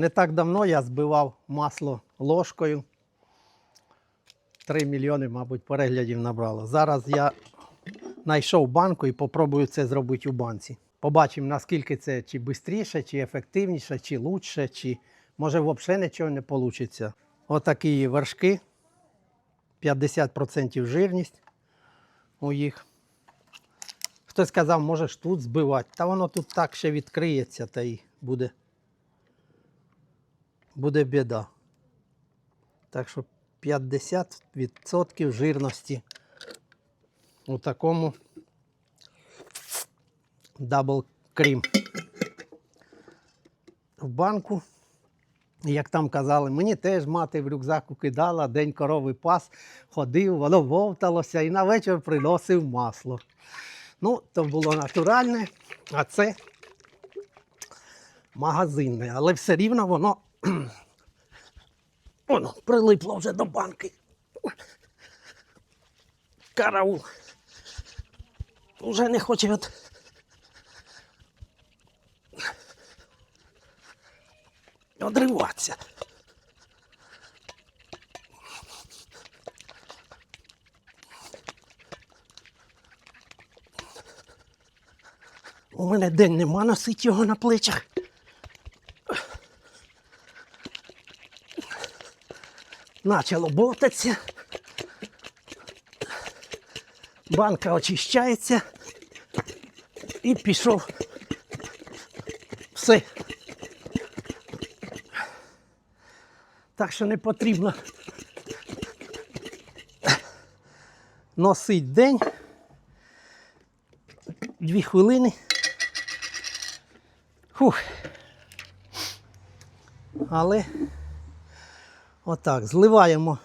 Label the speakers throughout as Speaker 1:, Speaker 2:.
Speaker 1: Не так давно я збивав масло ложкою. 3 мільйони, мабуть, переглядів набрало. Зараз я знайшов банку і попробую це зробити у банці. Побачимо, наскільки це чи швидше, чи ефективніше, чи лучше, чи може взагалі нічого не вийде. Отакі вершки. 50% жирність у їх. Хтось сказав, можеш тут збивати. Та воно тут так ще відкриється та й буде. Буде біда. Так що 50% жирності у такому дабл крім. В банку, як там казали, мені теж мати в рюкзаку кидала, день корови пас, ходив, воно вовталося і на вечір приносив масло. Ну, то було натуральне, а це магазинне, але все рівно воно Воно прилипло вже до банки. Караул. Уже не хоче от. Одриватися. У мене день нема носить його на плечах. Начало бовтатися. Банка очищається і пішов. Все. Так що не потрібно носить день. Дві хвилини. Фух. Але Отак, зливаємо.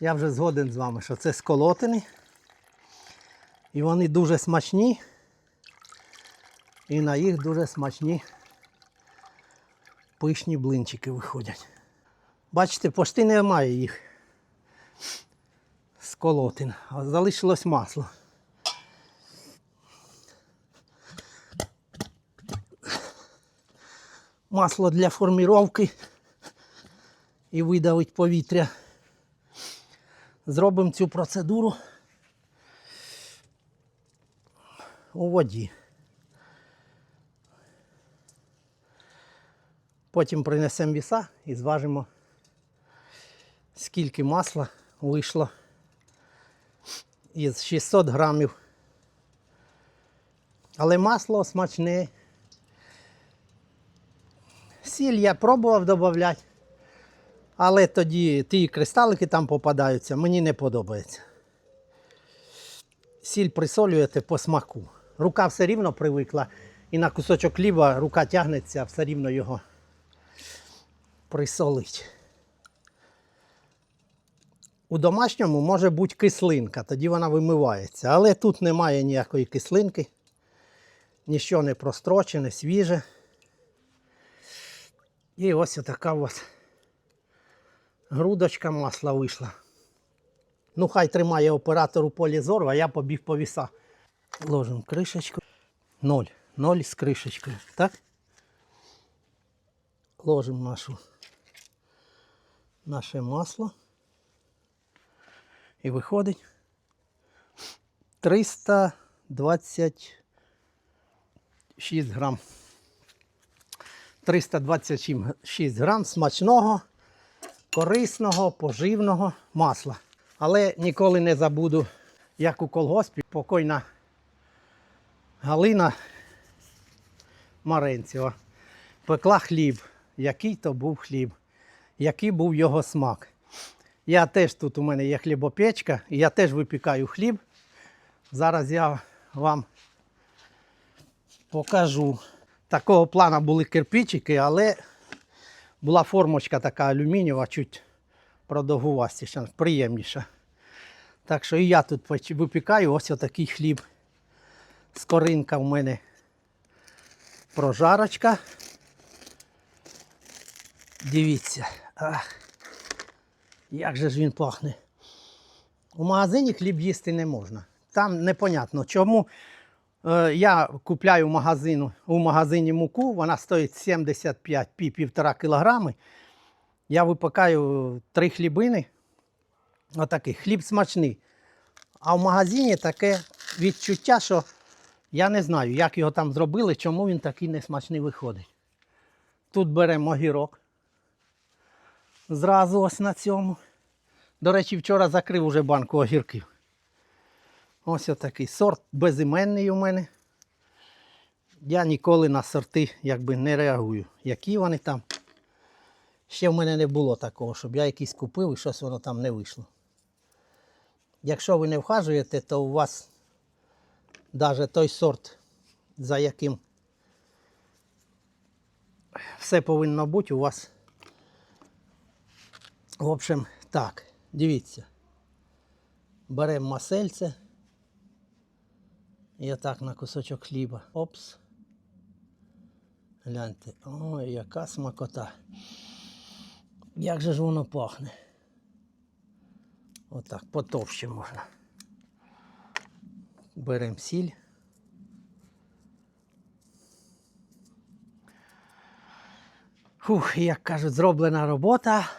Speaker 1: Я вже згоден з вами, що це сколотини. І вони дуже смачні. І на їх дуже смачні пишні блинчики виходять. Бачите, пошти немає їх сколотин, залишилось масло. Масло для форміровки і видавить повітря. Зробимо цю процедуру у воді. Потім принесемо віса і зважимо, скільки масла вийшло із 600 грамів. Але масло смачне. Сіль я пробував додати, але тоді ті кристалики там попадаються, мені не подобається. Сіль присолюєте по смаку. Рука все рівно привикла і на кусочок хліба рука тягнеться, все рівно його присолить. У домашньому може бути кислинка, тоді вона вимивається. Але тут немає ніякої кислинки, нічого не прострочене, свіже. І ось така ось грудочка масла вийшла. Ну, хай тримає оператор у полі зору, а я побіг по віса. Ложимо кришечку. Ноль. Ноль з кришечкою. Так? Ложимо нашу, наше масло. І виходить 326 грам. 326 грам смачного, корисного, поживного масла. Але ніколи не забуду, як у колгоспі покойна Галина Маренцева пекла хліб. Який то був хліб, який був його смак. Я теж тут у мене є хлібопечка, і я теж випікаю хліб. Зараз я вам покажу. Такого плану були кирпичики, але була формочка така алюмінієва, чуть продовгувастіша, приємніша. Так що і я тут випікаю ось отакий хліб. Скоринка в мене прожарочка. Дивіться. Ах, як же ж він пахне. У магазині хліб їсти не можна. Там непонятно чому. Е, Я купляю в магазину, у магазині муку, вона стоїть 75 пі півтора кілограми. Я випікаю три хлібини. Отакий хліб смачний. А в магазині таке відчуття, що я не знаю, як його там зробили, чому він такий несмачний виходить. Тут беремо огірок. Зразу ось на цьому. До речі, вчора закрив уже банку огірків. Ось отакий сорт безіменний у мене. Я ніколи на сорти якби не реагую. Які вони там. Ще в мене не було такого, щоб я якийсь купив і щось воно там не вийшло. Якщо ви не вхажуєте, то у вас навіть той сорт, за яким все повинно бути, у вас. В общем, так, дивіться. Беремо масельце. І отак на кусочок хліба. Опс. Гляньте. Ой, яка смакота. Як же ж воно пахне. Отак, потовще можна. Беремо сіль. Фух, як кажуть, зроблена робота.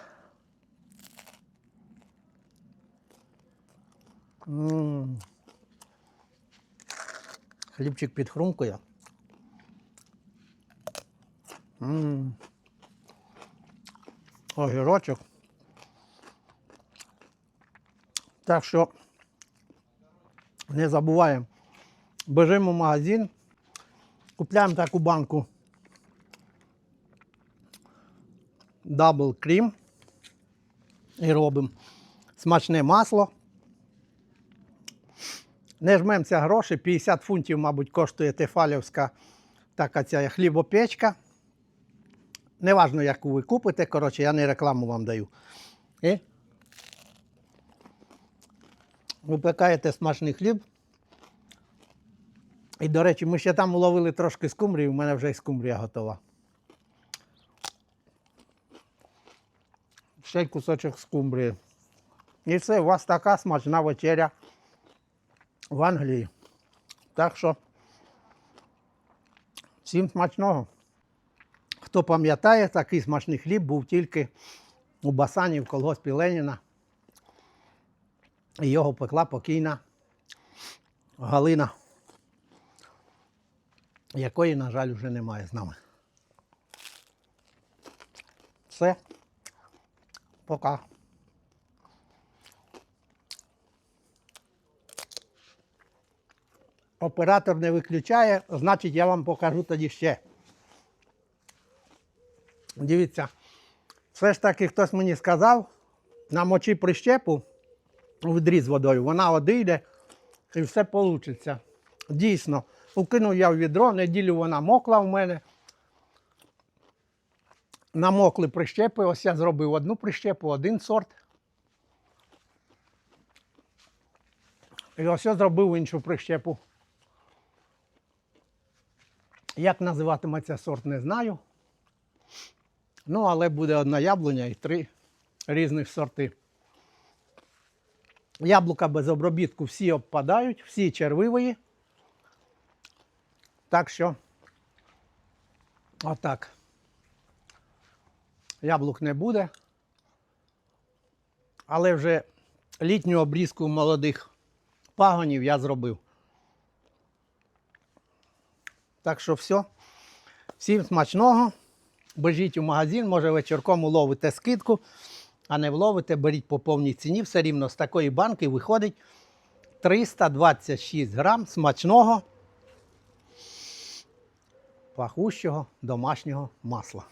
Speaker 1: М. Хлібчик підхрумкує. Огірочок. Так що не забуваємо. Біжимо в магазин, купляємо таку банку Double Cream і робимо смачне масло. Не жмемося гроші, 50 фунтів, мабуть, коштує тефалівська така ця хлібопечка. Неважно, яку ви купите, коротше, я не рекламу вам даю. І випекаєте смачний хліб. І, до речі, ми ще там уловили трошки скумбрії, у мене вже і скумбрія готова. Ще й кусочок скумбрії. І все, у вас така смачна вечеря в Англії. Так що всім смачного. Хто пам'ятає, такий смачний хліб був тільки у Басані в колгоспі Леніна. І його пекла покійна Галина, якої, на жаль, вже немає з нами. Все. Пока. Оператор не виключає, значить я вам покажу тоді ще. Дивіться, все ж таки хтось мені сказав, намочи прищепу у відрі з водою, вона одійде і все вийде. Дійсно, укинув я в відро, неділю вона мокла в мене. Намокли прищепи, ось я зробив одну прищепу, один сорт. І ось я зробив іншу прищепу. Як називатиметься сорт, не знаю. Ну, але буде одна яблуня і три різних сорти. Яблука без обробітку всі обпадають, всі червивої. Так що, отак. Яблук не буде. Але вже літню обрізку молодих пагонів я зробив. Так що все. Всім смачного. Бежіть у магазин, може вечірком уловите скидку, а не вловите, беріть по повній ціні. Все рівно з такої банки виходить 326 грам смачного, пахущого домашнього масла.